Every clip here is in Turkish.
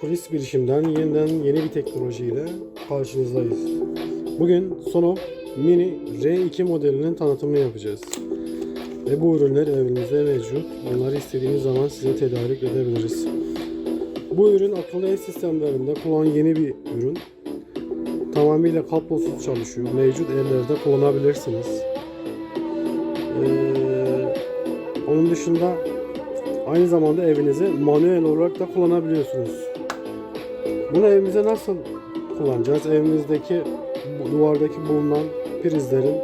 Polis bilişimden yeniden yeni bir teknolojiyle karşınızdayız. Bugün Sono Mini R2 modelinin tanıtımını yapacağız. Ve bu ürünler evinizde mevcut. Bunları istediğiniz zaman size tedarik edebiliriz. Bu ürün akıllı ev sistemlerinde kullanılan yeni bir ürün. Tamamıyla kablosuz çalışıyor. Mevcut evlerde kullanabilirsiniz. Ee, onun dışında aynı zamanda evinizi manuel olarak da kullanabiliyorsunuz. Bunu evimize nasıl kullanacağız? Evimizdeki duvardaki bulunan prizlerin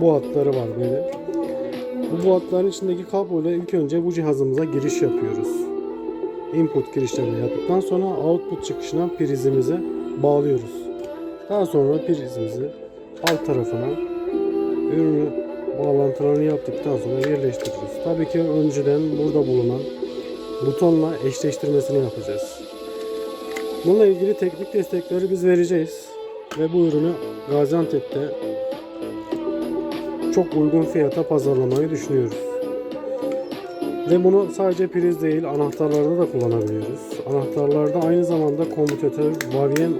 bu hatları var böyle. Bu buhatların içindeki kabloyla ilk önce bu cihazımıza giriş yapıyoruz. Input girişlerini yaptıktan sonra output çıkışına prizimizi bağlıyoruz. Daha sonra prizimizi alt tarafına ürünü bağlantılarını yaptıktan sonra yerleştiririz. Tabii ki önceden burada bulunan butonla eşleştirmesini yapacağız. Bununla ilgili teknik destekleri biz vereceğiz. Ve bu ürünü Gaziantep'te çok uygun fiyata pazarlamayı düşünüyoruz. Ve bunu sadece priz değil anahtarlarda da kullanabiliyoruz. Anahtarlarda aynı zamanda komütatör, vavyen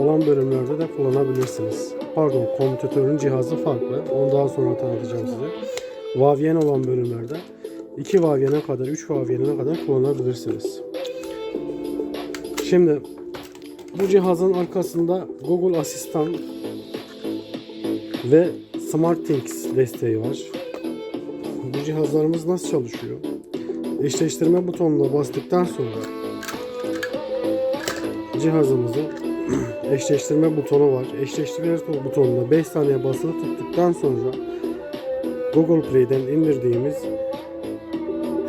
olan bölümlerde de kullanabilirsiniz. Pardon komütatörün cihazı farklı. Onu daha sonra tanıtacağım size. Vavyen olan bölümlerde 2 vavyene kadar, 3 vavyene kadar kullanabilirsiniz. Şimdi bu cihazın arkasında Google Asistan ve SmartThings desteği var. Bu cihazlarımız nasıl çalışıyor? Eşleştirme butonuna bastıktan sonra cihazımızın eşleştirme butonu var. Eşleştirme butonuna 5 saniye basılı tuttuktan sonra Google Play'den indirdiğimiz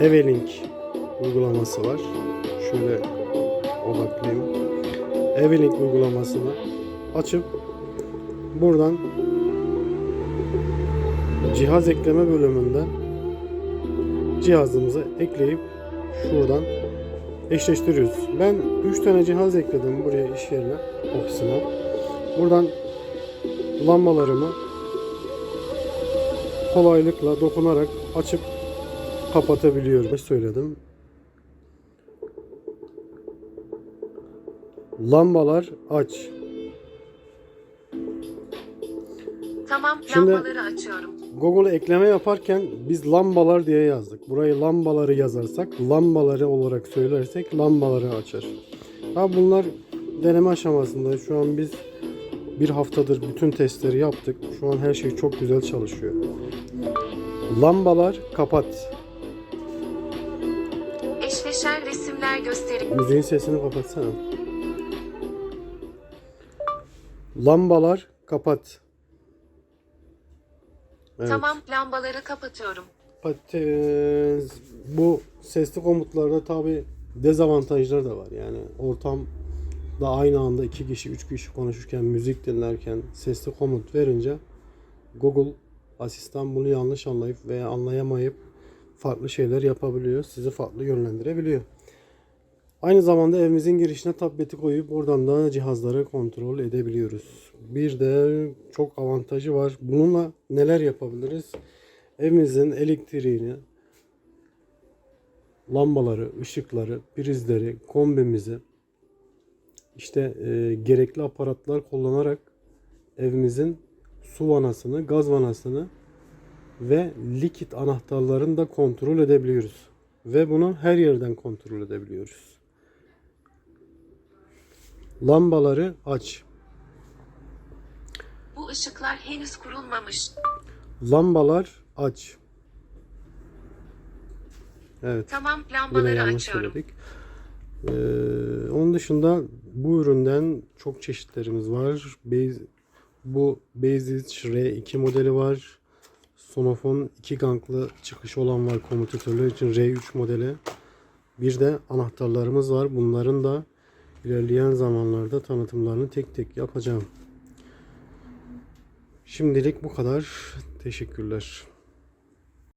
Evelink uygulaması var. Şöyle odaklayayım. Evelink uygulamasını açıp buradan cihaz ekleme bölümünden cihazımızı ekleyip şuradan eşleştiriyoruz. Ben 3 tane cihaz ekledim buraya iş yerine, ofisime. Buradan lambalarımı kolaylıkla dokunarak açıp kapatabiliyorum. Söyledim. Lambalar aç. Tamam, Şimdi- lambaları açıyorum. Google'a ekleme yaparken biz lambalar diye yazdık. Burayı lambaları yazarsak, lambaları olarak söylersek lambaları açar. Ha bunlar deneme aşamasında. Şu an biz bir haftadır bütün testleri yaptık. Şu an her şey çok güzel çalışıyor. Lambalar kapat. Eşleşen resimler gösterin. Müziğin sesini kapatsana. Lambalar kapat. Evet. Tamam, lambaları kapatıyorum. Patates. Bu sesli komutlarda tabi dezavantajları da var. Yani ortam da aynı anda iki kişi, üç kişi konuşurken, müzik dinlerken sesli komut verince Google asistan bunu yanlış anlayıp veya anlayamayıp farklı şeyler yapabiliyor. Sizi farklı yönlendirebiliyor. Aynı zamanda evimizin girişine tableti koyup oradan da cihazları kontrol edebiliyoruz. Bir de çok avantajı var. Bununla neler yapabiliriz? Evimizin elektriğini, lambaları, ışıkları, prizleri, kombimizi işte e, gerekli aparatlar kullanarak evimizin su vanasını, gaz vanasını ve likit anahtarlarını da kontrol edebiliyoruz. Ve bunu her yerden kontrol edebiliyoruz. Lambaları aç. Işıklar henüz kurulmamış. Lambalar aç. Evet. Tamam, lambaları açıyorum. söyledik. Ee, onun dışında bu üründen çok çeşitlerimiz var. Base, bu Basic R2 modeli var. Sonofon 2 ganglı çıkış olan var komütatörler için R3 modeli. Bir de anahtarlarımız var. Bunların da ilerleyen zamanlarda tanıtımlarını tek tek yapacağım. Şimdilik bu kadar. Teşekkürler.